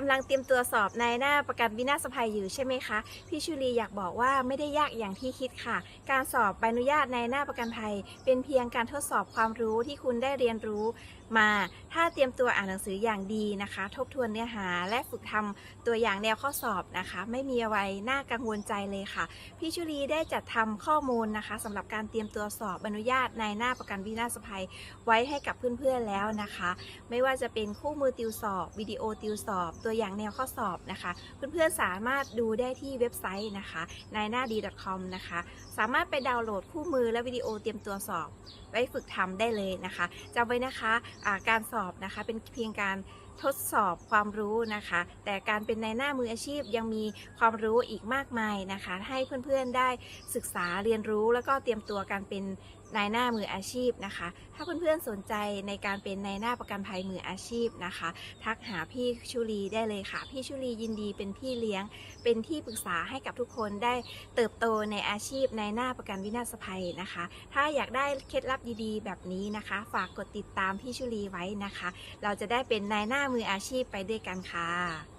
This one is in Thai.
กำลังเตรียมตัวสอบในหน้าประกันวินาศภัยอยู่ใช่ไหมคะ พี่ชุลีอยากบอกว่าไม่ได้ยากอย่างที่คิดค่ะ การสอบใบอนุญาตในหน้าประกันภัย เป็นเพียงการทดสอบความรู้ที่คุณได้เรียนรู้มาถ้าเตรียมตัวอ่านหนังสืออย่างดีนะคะ ทบทวนเนื้อหาและฝึกทำตัวอย่างแนวข้อสอบนะคะ ไม่มีอะไรน่ากังวลใจเลยค่ะ พี่ชุลีได้จัดทำข้อมูลนะคะสำหรับการเตรียมตัวสอบอนุญาตในหน้าประกันวินาศภัยไว้ให้กับเพื่อนๆแล้วนะคะ ไม่ว่าจะเป็นคู่มือติวสอบวิดีโอติวสอบ ตัวอย่างแนวข้อสอบนะคะ เพื่อนๆสามารถดูได้ที่เว็บไซต์นะคะในหน้าดี .com นะคะ สามารถไปดาวน์โหลดคู่มือและวิดีโอเตรียมตัวสอบ ไว้ฝึกทำได้เลยนะคะจำไว้นะคะะการสอบนะคะเป็นเพียงการทดสอบความรู้นะคะ แต่การเป็นในหน้ามืออาชีพยังมีความรู้อีกมากมายนะคะ ให้เพื่อนๆได้ศึกษาเรียนรู้แล้วก็เตรียมตัวการเป็นนายหน้ามืออาชีพนะคะ ถ้าเพื่อนๆสนใจในการเป็นนายหน้าประกันภัยมืออาชีพนะคะ ทักหาพี่ชุลีได้เลยค่ะ พี่ชุลียินดีเป็นพี่เลี้ยง เป็นที่ปรึกษาให้กับทุกคนได้เติบโตในอาชีพในหน้าประกันวินาศภัยนะคะ ถ้าอยากได้เคล็ดลับดีๆ แบบนี้นะคะ ฝากกดติดตามพี่ชุลีไว้นะคะ เราจะได้เป็นนายหน้ามืออาชีพไปด้วยกันค่ะ